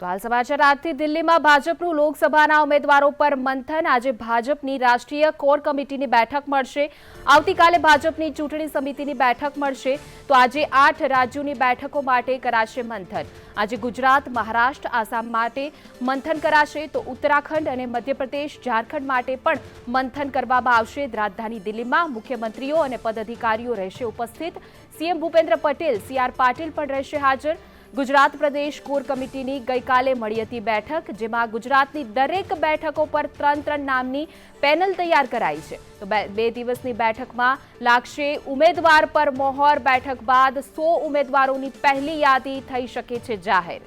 તો હાલ સમાચાર આજથી દિલ્હીમાં ભાજપનું લોકસભાના ઉમેદવારો પર મંથન. આજે ભાજપની રાષ્ટ્રીય કોર કમિટીની બેઠક મળશે. આવતીકાલે ભાજપની ચૂંટણી સમિતિની બેઠક મળશે. તો આજે આઠ રાજ્યોની બેઠકો માટે કરાશે મંથન. આજે ગુજરાત, મહારાષ્ટ્ર, આસામ માટે મંથન કરાશે. તો ઉત્તરાખંડ અને મધ્યપ્રદેશ, ઝારખંડ માટે પણ મંથન કરવામાં આવશે. રાજધાની દિલ્હીમાં મુખ્યમંત્રીઓ અને પદાધિકારીઓ રહેશે ઉપસ્થિત. CM Bhupendra Patel, C R Patil પણ રહેશે હાજર. ગુજરાત પ્રદેશ કોર કમિટીની ગઈકાલે મળી હતી બેઠક, જેમાં ગુજરાતની દરેક બેઠકો પર ત્રણ ત્રણ નામની પેનલ તૈયાર કરાઈ છે. તો બે દિવસની બેઠકમાં લાગશે ઉમેદવાર પર મોહર, બેઠક બાદ સો ઉમેદવારોની પહેલી યાદી થઈ શકે છે જાહેર.